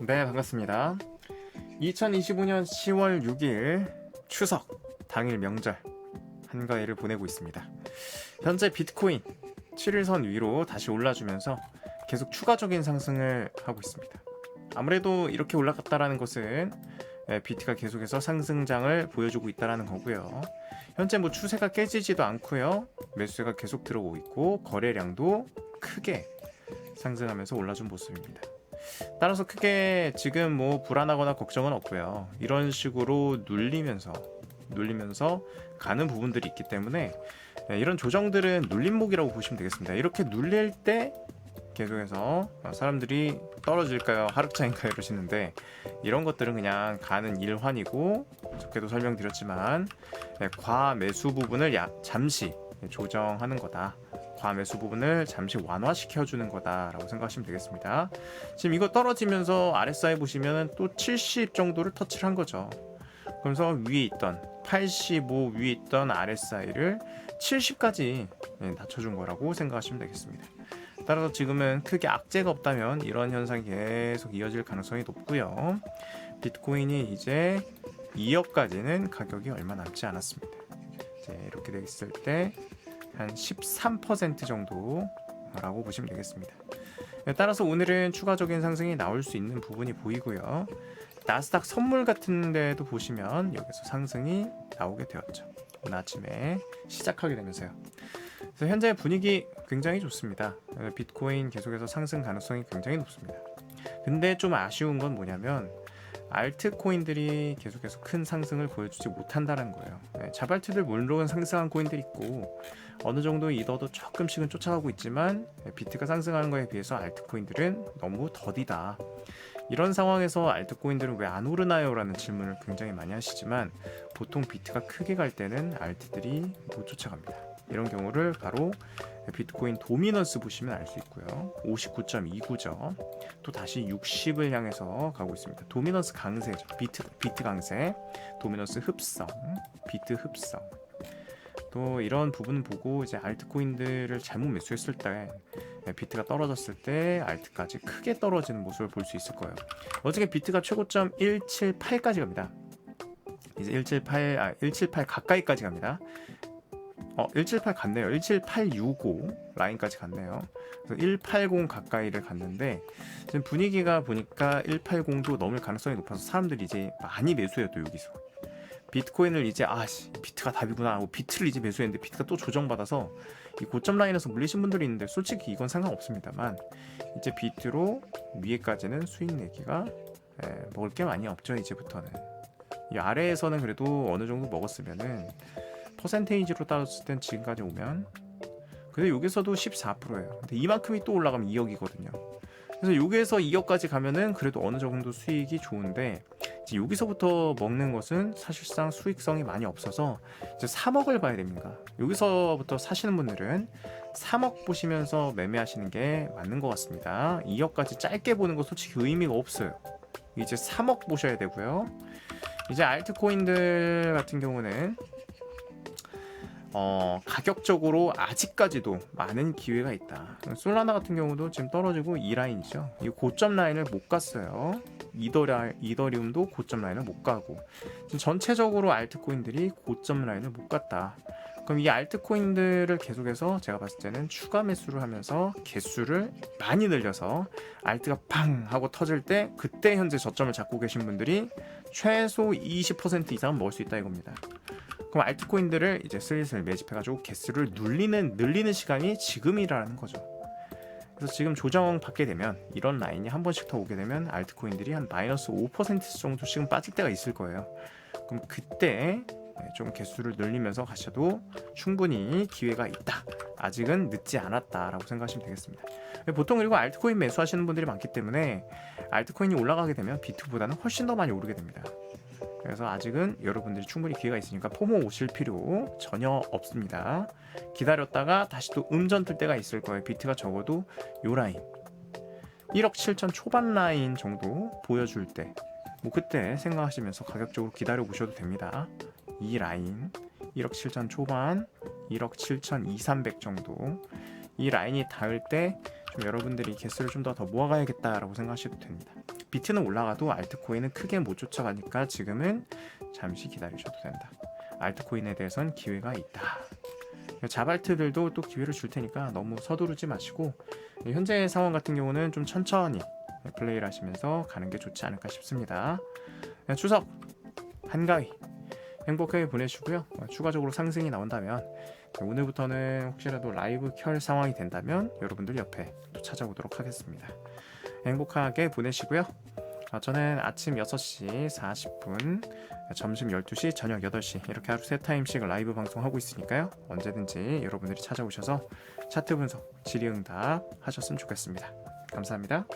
네, 반갑습니다. 2025년 10월 6일 추석 당일 명절 한가위를 보내고 있습니다. 현재 비트코인 7일선 위로 다시 올라주면서 계속 추가적인 상승을 하고 있습니다. 아무래도 이렇게 올라갔다라는 것은 예, 비트가 계속해서 상승장을 보여주고 있다라는 거고요. 현재 뭐 추세가 깨지지도 않고요. 매수세가 계속 들어오고 있고 거래량도 크게 상승하면서 올라준 모습입니다. 따라서 크게 지금 뭐 불안하거나 걱정은 없고요. 이런 식으로 눌리면서 눌리면서 가는 부분들이 있기 때문에 네, 이런 조정들은 눌림목이라고 보시면 되겠습니다. 이렇게 눌릴 때 계속해서 사람들이 떨어질까요? 하락장인가요? 이러시는데 이런 것들은 그냥 가는 일환이고 적게도 설명드렸지만 네, 과매수 부분을 야- 잠시 조정하는 거다. 과매수 부분을 잠시 완화시켜 주는 거다라고 생각하시면 되겠습니다. 지금 이거 떨어지면서 RSI 보시면 또 70 정도를 터치를 한 거죠. 그래서 위에 있던 85 위에 있던 RSI를 70까지 낮춰준 거라고 생각하시면 되겠습니다. 따라서 지금은 크게 악재가 없다면 이런 현상이 계속 이어질 가능성이 높고요. 비트코인이 이제 2억까지는 가격이 얼마 남지 않았습니다. 이제 이렇게 돼 있을 때 한 13% 정도라고 보시면 되겠습니다. 네, 따라서 오늘은 추가적인 상승이 나올 수 있는 부분이 보이고요. 나스닥 선물 같은 데도 보시면 여기서 상승이 나오게 되었죠. 오늘 아침에 시작하게 되면서요. 그래서 현재 분위기 굉장히 좋습니다. 어, 비트코인 계속해서 상승 가능성이 굉장히 높습니다. 근데 좀 아쉬운 건 뭐냐면 알트코인들이 계속해서 큰 상승을 보여주지 못한다는 거예요. 네, 자발트들 물론 상승한 코인들이 있고 어느 정도 이더도 조금씩은 쫓아가고 있지만 네, 비트가 상승하는 거에 비해서 알트코인들은 너무 더디다. 이런 상황에서 알트코인들은 왜 안 오르나요? 라는 질문을 굉장히 많이 하시지만 보통 비트가 크게 갈 때는 알트들이 못 쫓아갑니다. 이런 경우를 바로 비트코인 도미넌스 보시면 알 수 있고요. 59.29죠. 또 다시 60을 향해서 가고 있습니다. 도미넌스 강세죠. 비트 비트 강세, 도미넌스 흡성, 비트 흡성. 또 이런 부분 보고 이제 알트코인들을 잘못 매수했을 때 네, 비트가 떨어졌을 때 알트까지 크게 떨어지는 모습을 볼 수 있을 거예요. 어저께 비트가 최고점 178까지 갑니다. 이제 178, 아, 178 가까이까지 갑니다. 어, 178 갔네요. 17865 라인까지 갔네요. 그래서 180 가까이를 갔는데 지금 분위기가 보니까 180도 넘을 가능성이 높아서 사람들이 이제 많이 매수해요 또 여기서. 비트코인을 이제 아씨 비트가 답이구나 하고 비트를 이제 매수했는데 비트가 또 조정받아서 이 고점 라인에서 물리신 분들이 있는데 솔직히 이건 상관없습니다만 이제 비트로 위에까지는 수익 내기가 예, 먹을 게 많이 없죠 이제부터는 이 아래에서는 그래도 어느 정도 먹었으면은 퍼센테이지로 따졌을 땐 지금까지 오면 근데 여기서도 14%예요 근데 이만큼이 또 올라가면 2억이거든요 그래서 여기에서 2억까지 가면은 그래도 어느 정도 수익이 좋은데 이제 여기서부터 먹는 것은 사실상 수익성이 많이 없어서 이제 3억을 봐야 됩니다. 여기서부터 사시는 분들은 3억 보시면서 매매하시는 게 맞는 것 같습니다. 2억까지 짧게 보는 거 솔직히 의미가 없어요. 이제 3억 보셔야 되고요. 이제 알트코인들 같은 경우는 어, 가격적으로 아직까지도 많은 기회가 있다. 솔라나 같은 경우도 지금 떨어지고 이 라인이죠. 이 고점 라인을 못 갔어요. 이더라, 이더리움도 고점 라인을 못 가고 지금 전체적으로 알트코인들이 고점 라인을 못 갔다. 그럼 이 알트코인들을 계속해서 제가 봤을 때는 추가 매수를 하면서 개수를 많이 늘려서 알트가 팡 하고 터질 때 그때 현재 저점을 잡고 계신 분들이 최소 20% 이상은 먹을 수 있다 이겁니다. 그럼 알트코인들을 이제 슬슬 매집해가지고 개수를 눌리는 늘리는 시간이 지금이라는 거죠. 그래서 지금 조정 받게 되면 이런 라인이 한 번씩 더 오게 되면 알트코인들이 한 마이너스 5% 정도씩은 빠질 때가 있을 거예요. 그럼 그때 네, 좀 개수를 늘리면서 가셔도 충분히 기회가 있다. 아직은 늦지 않았다라고 생각하시면 되겠습니다. 보통 그리고 알트코인 매수하시는 분들이 많기 때문에 알트코인이 올라가게 되면 비트보다는 훨씬 더 많이 오르게 됩니다. 그래서 아직은 여러분들이 충분히 기회가 있으니까 포모 오실 필요 전혀 없습니다. 기다렸다가 다시 또 음전 틀 때가 있을 거예요. 비트가 적어도 요 라인 1억 7천 초반 라인 정도 보여줄 때 뭐 그때 생각하시면서 가격적으로 기다려 보셔도 됩니다. 이 라인 1억 7천 초반 1억 7천 2, 300 정도 이 라인이 닿을 때 좀 여러분들이 개수를 좀 더 더 모아가야겠다라고 생각하셔도 됩니다. 비트는 올라가도 알트코인은 크게 못 쫓아가니까 지금은 잠시 기다리셔도 된다. 알트코인에 대해서는 기회가 있다. 자발트들도 또 기회를 줄 테니까 너무 서두르지 마시고 현재 상황 같은 경우는 좀 천천히 플레이를 하시면서 가는 게 좋지 않을까 싶습니다. 추석 한가위 행복하게 보내시고요. 추가적으로 상승이 나온다면 오늘부터는 혹시라도 라이브 켤 상황이 된다면 여러분들 옆에 또 찾아오도록 하겠습니다. 행복하게 보내시고요. 아, 저는 아침 6시 40분, 점심 12시, 저녁 8시 이렇게 하루 세 타임씩 라이브 방송하고 있으니까요. 언제든지 여러분들이 찾아오셔서 차트 분석, 질의응답 하셨으면 좋겠습니다. 감사합니다.